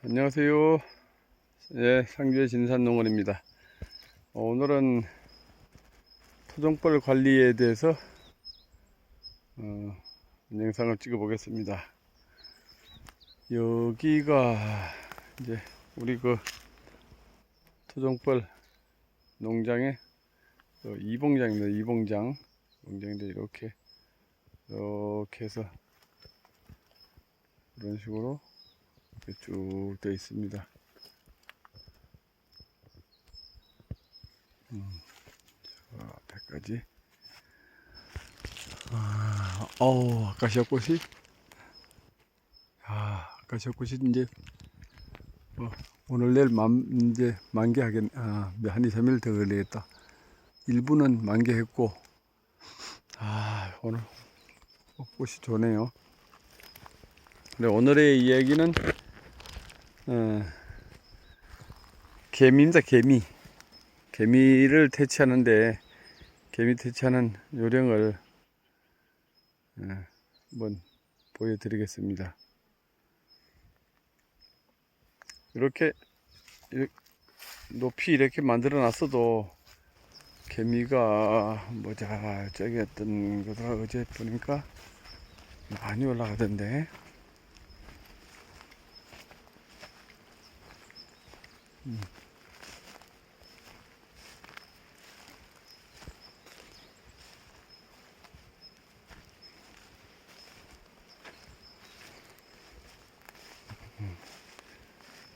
안녕하세요. 예, 상주의 진산농원입니다. 어, 오늘은 토종벌 관리에 대해서 어, 영상을 찍어 보겠습니다. 여기가 이제 우리 그 토종벌 농장의 그 이봉장입니다. 이봉장. 농장인데 이렇게 이렇게 해서 이런 식으로 쭉 되어 있습니다. 음, 저 앞에까지. 아, 어우, 아카시아 꽃이. 아, 아카시아 꽃이 이제, 뭐, 오늘 내일 만, 이제 만개하겠, 아, 한 2, 3일 더 걸리겠다. 일부는 만개했고, 아, 오늘 꽃이 좋네요. 네, 오늘의 이야기는 어, 개미입니다. 개미. 개미를 퇴치하는데 개미 퇴치하는 요령을 어, 한번 보여드리겠습니다. 이렇게 이- 높이 이렇게 만들어 놨어도 개미가 뭐자 저기 어떤 거더라 어제 보니까 많이 올라가던데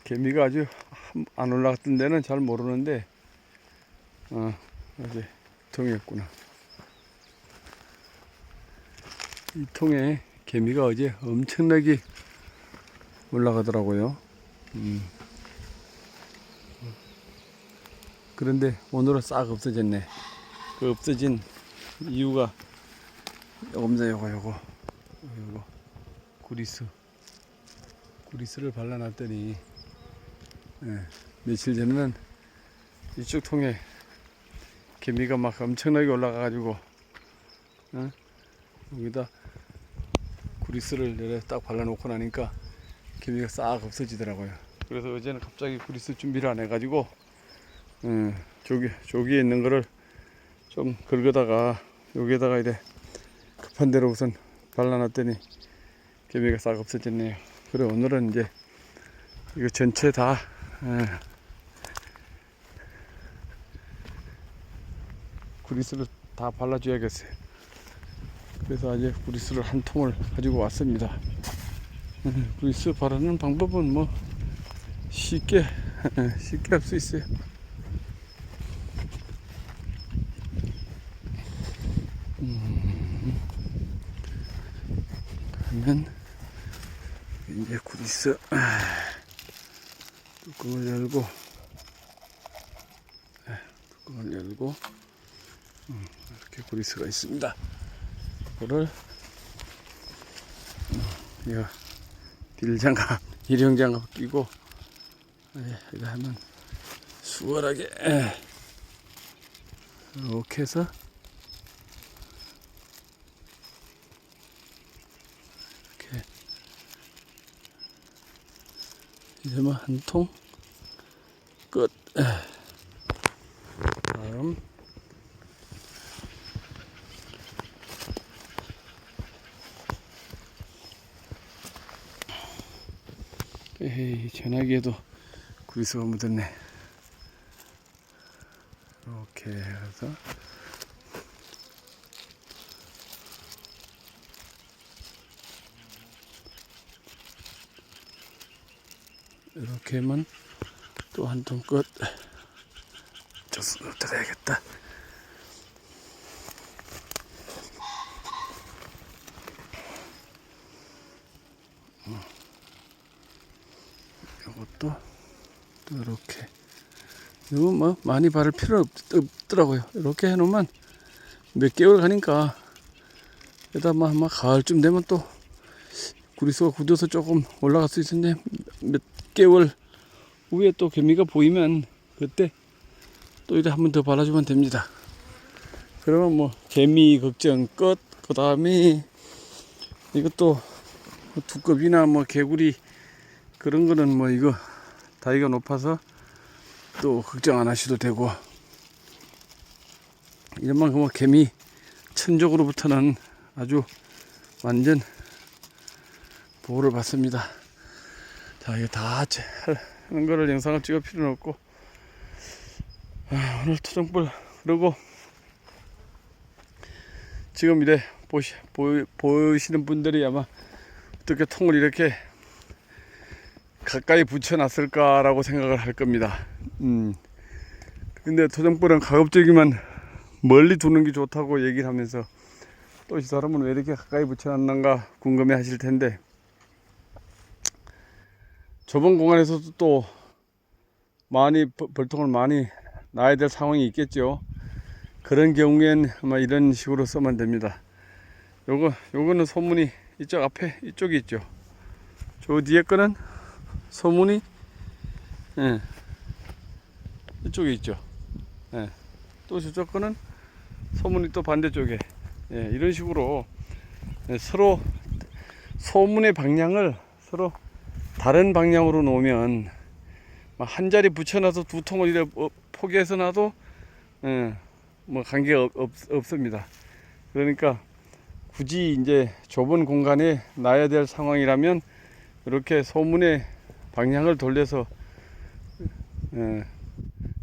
개미가 아주 한- 안 올라갔던 데는 잘 모르는데 어 어제 통이었구나 이 통에 개미가 어제 엄청나게 올라가더라고요 음. 그런데 오늘은 싹 없어졌네 그 없어진 이유가 요겁니다 요거 요거 요거 구리스 구리스를 발라놨더니 예, 며칠 전에는 이쪽 통에 개미가 막 엄청나게 올라가가지고 어? 여기다 구리스를 내려 딱 발라놓고 나니까 개미가 싹 없어지더라고요. 그래서 어제는 갑자기 구리스 준비를 안 해가지고 음, 저기 저기에 있는 거를 좀 긁어다가 여기에다가 이래 급한 대로 우선 발라놨더니 개미가 싹 없어졌네요. 그래 오늘은 이제 이거 전체 다 예. 구리스를 다 발라줘야겠어요. 그래서 아직 구리스를 한 통을 가지고 왔습니다. 음, 구리스 바르는 방법은 뭐 쉽게 쉽게 할 수 있어요. 음, 그러면 이제 구리스 뚜껑을 열고 네, 뚜껑을 열고 음, 이렇게 구리스가 있습니다. 이거를 음, 이거 빌장갑, 일용장갑 끼고 네, 이거 하면 수월하게 예, 이렇게 해서 이렇게 이제만 한통 끝. 예. 다음 에이 전화기에도 구리스가 묻었네. 이렇게 해서 이렇게 하면 또한 통 끝. 저수 들어야겠다. 이것도 또 이렇게 이거 뭐 많이 바를 필요 없, 없더라고요. 이렇게 해놓으면 몇 개월 가니까 여기다 막, 막 가을쯤 되면 또 구리스가 굳어서 조금 올라갈 수 있는데 몇 개월 후에 또 개미가 보이면 그때 또 이래 한 번 더 발라주면 됩니다. 그러면 뭐 개미 걱정 끝. 그 다음에 이것도 두꺼비나 뭐 개구리 그런 거는 뭐 이거 다이가 높아서 또 걱정 안 하셔도 되고 이런 만큼 뭐 개미 천적으로부터는 아주 완전 보호를 받습니다. 자, 이게 다 제- 하는 거를 영상을 찍을 필요는 없고 아, 오늘 토종불 그리고 지금 이래 보시, 보, 보시는 분들이 아마 어떻게 통을 이렇게 가까이 붙여놨을까라고 생각을 할 겁니다. 음. 근데 토종불은 가급적이면 멀리 두는 게 좋다고 얘기를 하면서 또 이 사람은 왜 이렇게 가까이 붙여놨는가 궁금해 하실 텐데 좁은 공간에서도 또 많이 벌- 벌통을 많이 놔야 될 상황이 있겠죠. 그런 경우엔 아마 이런 식으로 써면 됩니다. 요거 요거는 소문이 이쪽 앞에 이쪽에 있죠. 저 뒤에 거는 소문이 예. 이쪽에 있죠. 예. 또 저쪽 거는 소문이 또 반대쪽에 예, 이런 식으로 예, 서로 소문의 방향을 서로 다른 방향으로 놓으면 막한 자리 붙여놔서 두 통을 이렇게 어, 포개해서 놔도 예, 뭐 관계가 없, 없, 없습니다. 그러니까 굳이 이제 좁은 공간에 놔야 될 상황이라면 이렇게 소문의 방향을 돌려서 예,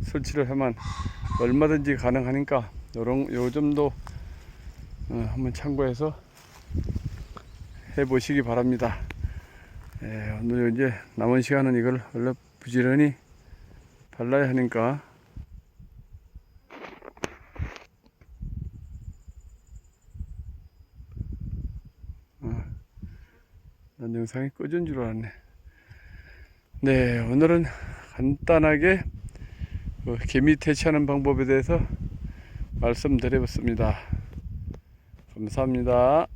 설치를 하면 얼마든지 가능하니까 요런 요 점도 어, 한번 참고해서 해 보시기 바랍니다. 예, 오늘 이제 남은 시간은 이걸 얼른 부지런히 발라야 하니까 어, 난 영상이 꺼진 줄 알았네. 네, 오늘은 간단하게 그 개미 퇴치하는 방법에 대해서 말씀드려봤습니다. 감사합니다.